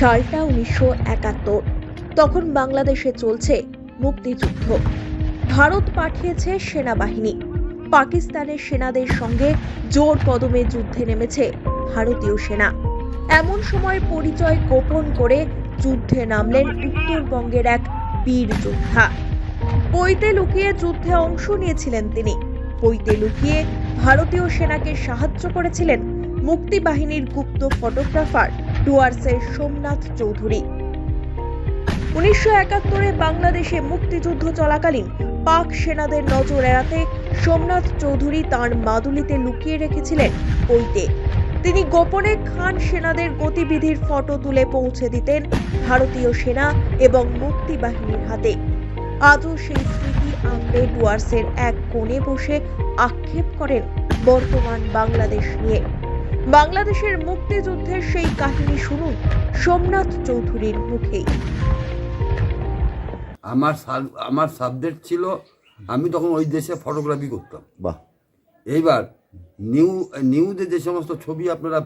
সালটা উনিশশো একাত্তর। তখন বাংলাদেশে চলছে মুক্তিযুদ্ধ। ভারত পাঠিয়েছে সেনাবাহিনী। পাকিস্তানের সেনাদের সঙ্গে জোর কদমে যুদ্ধে নেমেছে ভারতীয় সেনা। এমন সময় পরিচয় গোপন করে যুদ্ধে নামলেন উত্তরবঙ্গের এক বীর যোদ্ধা। পৈতে লুকিয়ে যুদ্ধে অংশ নিয়েছিলেন তিনি। পৈতে লুকিয়ে ভারতীয় সেনাকে সাহায্য করেছিলেন মুক্তি বাহিনীর গুপ্ত ফটোগ্রাফার ডুয়ার্সের সোমনাথ চৌধুরী। উনিশশো একাত্তরে বাংলাদেশে মুক্তিযুদ্ধ চলাকালীন পাক সেনাদের নজর এড়াতে সোমনাথ চৌধুরী তাঁর মাদুলিতে লুকিয়ে রেখেছিলেন পৈতে তিনি গোপনে খান সেনাদের গতিবিধির ফটো তুলে পৌঁছে দিতেন ভারতীয় সেনা এবং মুক্তি বাহিনীর হাতে। আজও সেই স্মৃতি আঁকড়ে ডুয়ার্সের এক কোণে বসে আক্ষেপ করেন বর্তমান বাংলাদেশ নিয়ে। বাংলাদেশের মুক্তিযুদ্ধের সেই কাহিনী শুনুন সোমনাথ চৌধুরীর মুখেই। আমার সাব- আমার সাবজেক্ট ছিল আমি তখন ওই দেশে ফটোগ্রাফি করতাম। বাহ। এইবার নিউ নিউজে যে সমস্ত ছবি আপনারা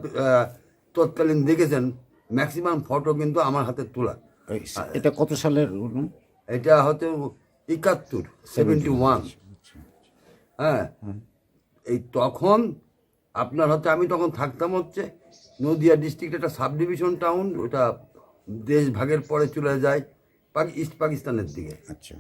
তৎকালীন দেখেছেন ম্যাক্সিমাম ফটো কিন্তু আমার হাতে তোলা। এটা কত সালের? এটা হয়তো একাত্তর সেভেন্টি ওয়ান হ্যাঁ। এই তখন আপনার হচ্ছে আমি তখন থাকতাম হচ্ছে নদিয়া ডিস্ট্রিক্ট একটা সাব ডিভিশন টাউন ওটা দেশ ভাগের পরে চলে যায় পাকি- ইস্ট পাকিস্তানের দিকে। আচ্ছা।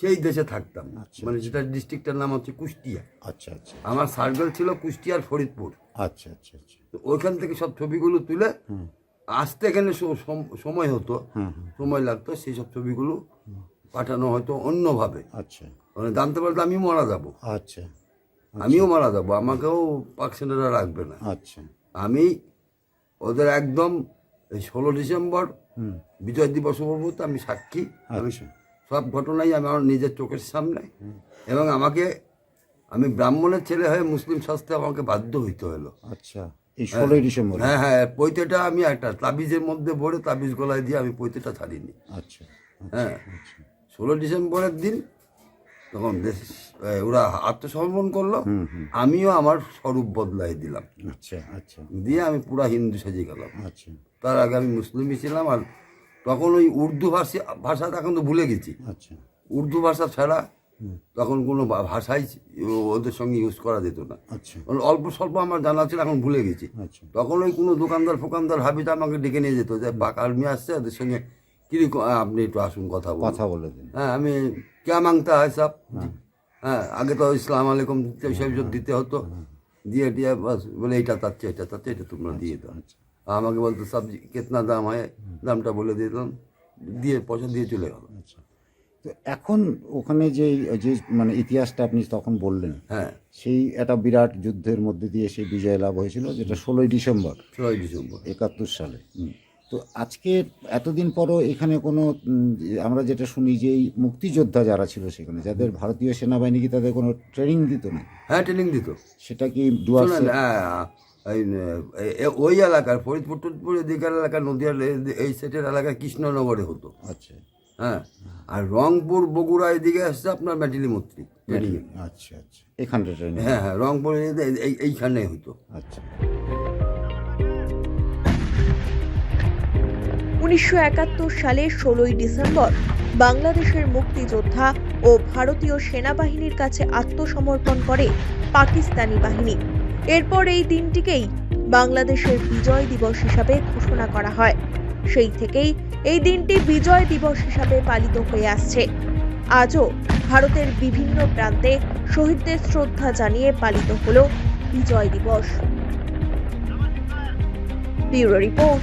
সেই দেশে থাকতাম। আচ্ছা, মানে যেটা ডিস্ট্রিক্টের নাম হচ্ছে কুষ্টিয়া। আচ্ছা আচ্ছা। আমার সার্কেল ছিল কুষ্টিয়ার ফরিদপুর। আচ্ছা আচ্ছা আচ্ছা। তো ওইখান থেকে সব ছবিগুলো তুলে আসতে এখানে সময় হতো। সময় লাগতো সেই সব ছবিগুলো পাঠানো হয়তো অন্যভাবে। আচ্ছা। মানে জানতে পারতো আমি মারা যাব। আচ্ছা। আমিও মারা যাব আমাকেও পাক সেনারা রাখবে না। আচ্ছা। আমি ওদের একদম এই ষোলো ডিসেম্বর বিজয় দিবস উপভূত আমি সাক্ষী। আমি আচ্ছা। সব ঘটনাই আমি আমার নিজের চোখের সামনে। এবং আমাকে আমি ব্রাহ্মণের ছেলে হয়ে মুসলিম শাস্ত্রে আমাকে বাধ্য হইতে হলো। আচ্ছা এই ষোলোই ডিসেম্বর। হ্যাঁ হ্যাঁ পৈতেটা আমি একটা তাবিজের মধ্যে ভরে তাবিজ গলায় দিয়ে আমি পৈতেটা ছাড়িনি। আচ্ছা। হ্যাঁ। ষোলো ডিসেম্বরের দিন তখন দেশ ওরা আত্মসমর্পণ করল। আমিও আমার স্বরূপ বদলাই দিলাম। আচ্ছা আচ্ছা। দিয়ে আমি পুরা হিন্দু সেজে গেলাম। আচ্ছা। তার আগে আমি মুসলিমই ছিলাম আর তখন ওই উর্দু ভাষী ভাষা এখন তো ভুলে গেছি। আচ্ছা। উর্দু ভাষা ছাড়া তখন কোনো ভাষাই ওদের সঙ্গে ইউজ করা যেত না। আচ্ছা। কারণ অল্প স্বল্প আমার জানা ছিল এখন ভুলে গেছি। আচ্ছা। তখন ওই কোনো দোকানদার ফোকানদার হাবিটা আমাকে ডেকে নিয়ে যেত যে বাক আর্মি আসছে ওদের সঙ্গে কীরকম আপনি একটু আসুন কথা কথা বলে দিন। হ্যাঁ আমি কে মাংতা হয় সব হ্যাঁ আগে তো ইসলাম আলাইকুম সব দিতে হতো দিয়ে দিয়ে বাস বলে এইটা চাচ্ছে এটা চাচ্ছে এটা তোমরা দিয়ে দাও আচ্ছা আমাকে বলতো সবজি কেতনা দাম হয় দামটা বলে দিয়ে দিলাম দিয়ে পয়সা দিয়ে চলে গেল আচ্ছা তো এখন ওখানে যে যে মানে ইতিহাসটা আপনি তখন বললেন হ্যাঁ। সেই একটা বিরাট যুদ্ধের মধ্যে দিয়ে সেই বিজয় লাভ হয়েছিল যেটা ষোলোই ডিসেম্বর। ষোলোই ডিসেম্বর। একাত্তর সালে। তো আজকে এতদিন পরও এখানে কোনো আমরা যেটা শুনি যে এই মুক্তিযোদ্ধা যারা ছিল সেখানে যাদের ভারতীয় সেনাবাহিনী কি তাদের কোনো ট্রেনিং দিত না হ্যাঁ ট্রেনিং দিত। সেটা কি ডুয়ার্স হ্যাঁ, এ- ওই এলাকার ফরিদপুর টরিদপুর এদিকের এলাকা নদীয়ার এই সেটের এলাকায় কৃষ্ণনগরে হতো। আচ্ছা। হ্যাঁ আর রংপুর বগুড়া এদিকে আসছে আপনার ম্যাটিলি মৈত্রী ট্রেনিং আচ্ছা আচ্ছা। এখানটা ট্রেনিং হ্যাঁ হ্যাঁ রংপুর এই- এই- এইখানে হতো আচ্ছা। উনিশশো একাত্তর সালে ষোলোই ডিসেম্বর বাংলাদেশের মুক্তিযোদ্ধা ও ভারতীয় সেনাবাহিনীর কাছে আত্মসমর্পণ করে পাকিস্তানি বাহিনী। এরপর এই দিনটিকেই বাংলাদেশের বিজয় দিবস হিসাবে ঘোষণা করা হয়। সেই থেকেই এই দিনটি বিজয় দিবস হিসাবে পালিত হয়ে আসছে। আজও ভারতের বিভিন্ন প্রান্তে শহীদদের শ্রদ্ধা জানিয়ে পালিত হল বিজয় দিবস। Bureau report.